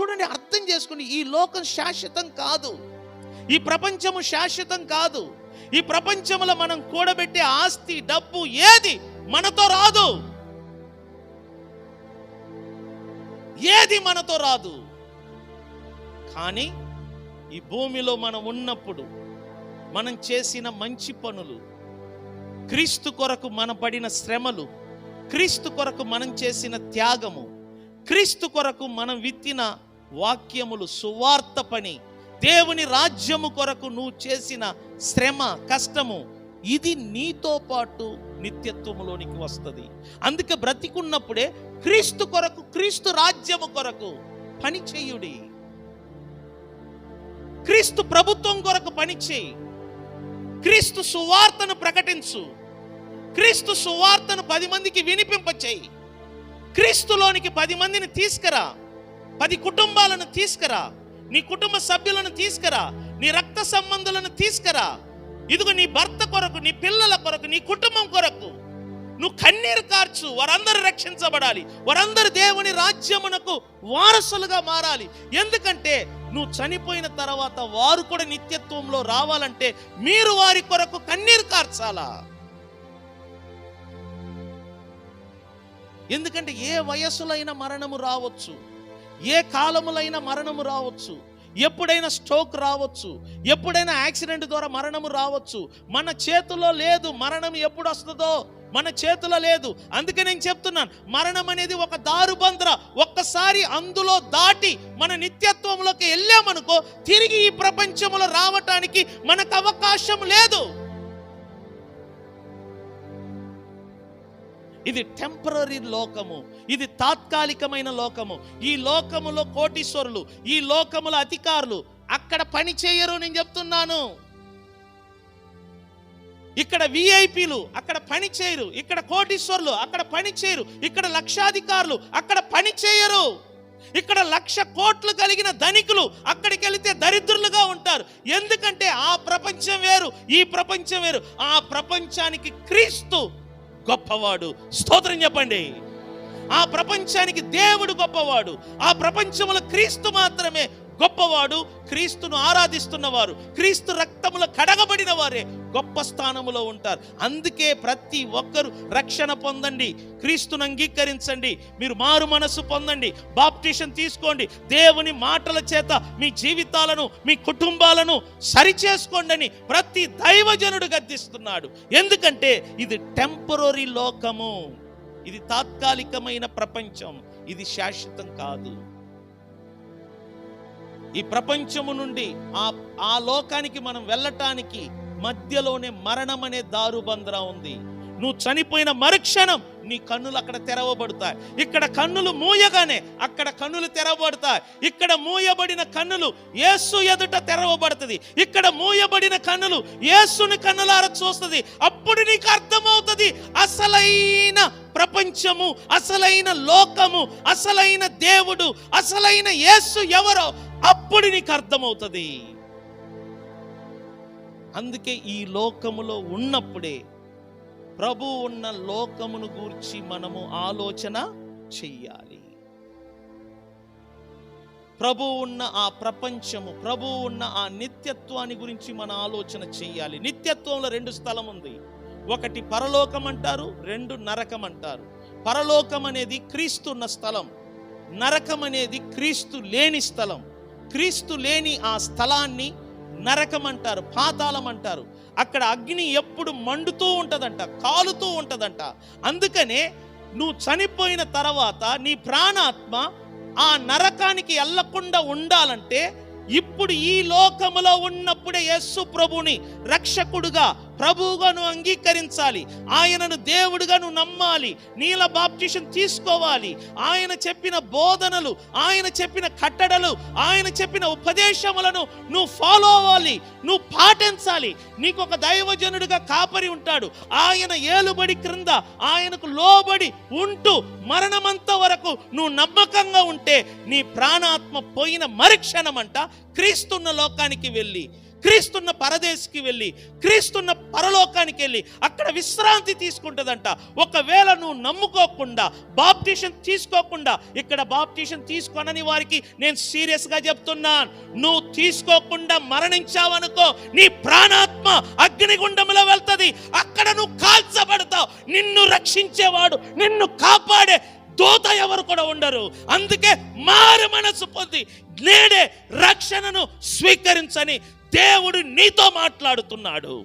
చూడండి అర్థం చేసుకుని ఈ లోకం శాశ్వతం కాదు. ఈ ప్రపంచము శాశ్వతం కాదు. ఈ ప్రపంచంలో మనం కూడబెట్టే ఆస్తి డబ్బు ఏది మనతో రాదు. ఏది మనతో రాదు. కానీ ఈ భూమిలో మనం ఉన్నప్పుడు మనం చేసిన మంచి పనులు క్రీస్తు కొరకు మన పడిన శ్రమలు క్రీస్తు కొరకు మనం చేసిన త్యాగము క్రీస్తు కొరకు మనం విత్తిన వాక్యములు సువార్త పని దేవుని రాజ్యము కొరకు నువ్వు చేసిన శ్రమ కష్టము ఇది నీతో పాటు నిత్యత్వములోనికి వస్తుంది. అందుకే బ్రతికున్నప్పుడే క్రీస్తు కొరకు క్రీస్తు రాజ్యము కొరకు పని చేయుడి. క్రీస్తు ప్రభుత్వం కొరకు పని చేయి. క్రీస్తు సువార్తను ప్రకటించు. క్రీస్తు సువార్తను పది మందికి వినిపింప చేయి క్రీస్తులోనికి పది మందిని తీసుకురా. పది కుటుంబాలను తీసుకురా. నీ కుటుంబ సభ్యులను తీసుకురా. నీ రక్త సంబంధులను తీసుకురా. ఇదిగో నీ భర్త కొరకు నీ పిల్లల కొరకు నీ కుటుంబం కొరకు నువ్వు కన్నీరు కార్చు వారందరూ రక్షించబడాలి. వారందరూ దేవుని రాజ్యమునకు వారసులుగా మారాలి. ఎందుకంటే నువ్వు చనిపోయిన తర్వాత వారు కూడా నిత్యత్వంలో రావాలంటే మీరు వారి కొరకు కన్నీరు కార్చాలా? ఎందుకంటే ఏ వయస్సులైన మరణము రావచ్చు ఏ కాలములైన మరణము రావచ్చు ఎప్పుడైనా స్ట్రోక్ రావచ్చు ఎప్పుడైనా యాక్సిడెంట్ ద్వారా మరణము రావచ్చు. మన చేతిలో లేదు మరణం ఎప్పుడు వస్తుందో మన చేతిలో లేదు. అందుకే నేను చెప్తున్నాను మరణం అనేది ఒక దారుబంద్ర ఒక్కసారి అందులో దాటి మన నిత్యత్వంలోకి వెళ్ళామనుకో తిరిగి ఈ ప్రపంచంలో రావటానికి మనకు అవకాశం లేదు. ఇది టెంపరీ లోకము. ఇది తాత్కాలికమైన లోకము. ఈ లోకములో కోటీశ్వరులు ఈ లోకముల అధికారులు అక్కడ పని చేయరు నేను చెప్తున్నాను. ఇక్కడ విఐపీలు అక్కడ పని చేయరు. ఇక్కడ కోటీశ్వరులు అక్కడ పని చేయరు. ఇక్కడ లక్షాధికారులు అక్కడ పని చేయరు. ఇక్కడ లక్ష కోట్లు కలిగిన ధనికులు అక్కడికి వెళితే దరిద్రులుగా ఉంటారు. ఎందుకంటే ఆ ప్రపంచం వేరు ఈ ప్రపంచం వేరు. ఆ ప్రపంచానికి క్రీస్తు గొప్పవాడు. స్తోత్రం చెప్పండి. ఆ ప్రపంచానికి దేవుడు గొప్పవాడు. ఆ ప్రపంచంలో క్రీస్తు మాత్రమే గొప్పవాడు. క్రీస్తును ఆరాధిస్తున్నవారు. క్రీస్తు రక్తములో కడగబడిన వారే. గొప్ప స్థానములో ఉంటారు. అందుకే ప్రతి ఒక్కరు రక్షణ పొందండి. క్రీస్తును అంగీకరించండి. మీరు మారు మనసు పొందండి. బాప్టిషన్ తీసుకోండి. దేవుని మాటల చేత మీ జీవితాలను మీ కుటుంబాలను సరిచేసుకోండి ప్రతి దైవజనుడు గద్దిస్తున్నాడు. ఎందుకంటే ఇది టెంపరీ లోకము. ఇది తాత్కాలికమైన ప్రపంచం. ఇది శాశ్వతం కాదు. ఈ ప్రపంచము నుండి ఆ ఆ లోకానికి మనం వెళ్ళటానికి మధ్యలోనే మరణం అనే దారుబంద్ర ఉంది. నువ్వు చనిపోయిన మరుక్షణం నీ కన్నులు అక్కడ తెరవబడతాయి. ఇక్కడ కన్నులు మూయగానే అక్కడ కన్నులు తెరవబడతాయి. ఇక్కడ మూయబడిన కన్నులు యేసు ఎదుట తెరవబడుతుంది. ఇక్కడ మూయబడిన కన్నులు యేసుని కన్నులార చూస్తుంది. అప్పుడు నీకు అర్థమవుతుంది. అసలైన ప్రపంచము అసలైన లోకము అసలైన దేవుడు అసలైన యేసు ఎవరో అప్పుడు నీకు అర్థమవుతుంది. అందుకే ఈ లోకములో ఉన్నప్పుడే ప్రభు ఉన్న లోకమును గూర్చి మనము ఆలోచన చెయ్యాలి. ప్రభు ఉన్న ఆ ప్రపంచము ప్రభు ఉన్న ఆ నిత్యత్వాన్ని గురించి మన ఆలోచన చెయ్యాలి. నిత్యత్వంలో రెండు స్థలం ఉంది. ఒకటి పరలోకం అంటారు రెండు నరకం అంటారు పరలోకం అనేది క్రీస్తు ఉన్న స్థలం. నరకం అనేది క్రీస్తు లేని స్థలం. క్రీస్తు లేని ఆ స్థలాన్ని నరకం అంటారు పాతాళం అంటారు అక్కడ అగ్ని ఎప్పుడు మండుతూ ఉంటదంట కాలుతూ ఉంటుందంట. అందుకనే నువ్వు చనిపోయిన తర్వాత నీ ప్రాణాత్మ ఆ నరకానికి వెళ్ళకుండా ఉండాలంటే ఇప్పుడు ఈ లోకములో ఉన్నప్పుడే యస్సు ప్రభుని రక్షకుడుగా ప్రభువుగా నువ్వు అంగీకరించాలి. ఆయనను దేవుడిగా నువ్వు నమ్మాలి. నీల బాప్టిషన్ తీసుకోవాలి. ఆయన చెప్పిన బోధనలు ఆయన చెప్పిన కట్టడలు ఆయన చెప్పిన ఉపదేశములను నువ్వు ఫాలో అవ్వాలి. నువ్వు పాటించాలి. నీకు ఒక దైవజనుడిగా కాపరి ఉంటాడు. ఆయన ఏలుబడి క్రింద ఆయనకు లోబడి ఉంటూ మరణమంత వరకు నువ్వు నమ్మకంగా ఉంటే నీ ప్రాణాత్మ పోయిన మరుక్షణమంట క్రీస్తున్న లోకానికి వెళ్ళి క్రీస్తున్న పరదేశికి వెళ్ళి క్రీస్తున్న పరలోకానికి వెళ్ళి అక్కడ విశ్రాంతి తీసుకుంటుందంట. ఒకవేళ నువ్వు నమ్ముకోకుండా బాప్టిషన్ తీసుకోకుండా ఇక్కడ బాప్టిషన్ తీసుకోనని వారికి నేను సీరియస్గా చెప్తున్నాను. నువ్వు తీసుకోకుండా మరణించావనుకో నీ ప్రాణాత్మ అగ్నిగుండంలో వెళ్తుంది. అక్కడ నువ్వు కాల్చబడతావు. నిన్ను రక్షించేవాడు నిన్ను కాపాడే దూత ఎవరు కూడా ఉండరు. అందుకే మారు మనసు పొంది నేడే రక్షణను స్వీకరించని దేవుడు నీతో మాట్లాడుతున్నాడు.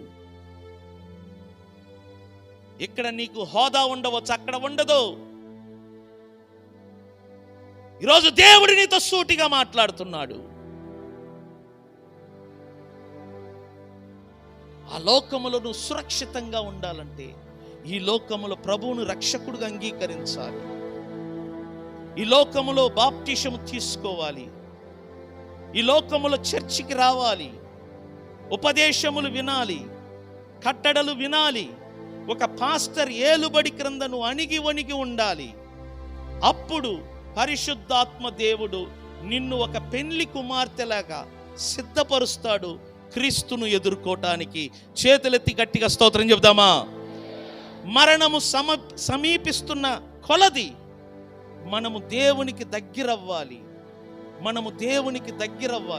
ఇక్కడ నీకు హోదా ఉండవచ్చు అక్కడ ఉండదు. ఈరోజు దేవుడు నీతో సూటిగా మాట్లాడుతున్నాడు. ఆ లోకములో నువ్వు సురక్షితంగా ఉండాలంటే ఈ లోకములో ప్రభువును రక్షకుడుగా అంగీకరించాలి. ఈ లోకములో బాప్టిషము తీసుకోవాలి. ఈ లోకములో చర్చికి రావాలి. ఉపదేశములు వినాలి కట్టడలు వినాలి ఒక పాస్టర్ ఏలుబడి క్రింద నువ్వు అణిగి వణిగి ఉండాలి. అప్పుడు పరిశుద్ధాత్మ దేవుడు నిన్ను ఒక పెళ్ళి కుమార్తెలాగా సిద్ధపరుస్తాడు క్రీస్తును ఎదుర్కోవటానికి చేతులెత్తి గట్టిగా స్తోత్రం చెబుదామా? మరణము సమ సమీపిస్తున్న కొలది మనము దేవునికి దగ్గరవ్వాలి. మనము దేవునికి దగ్గరవ్వాలి.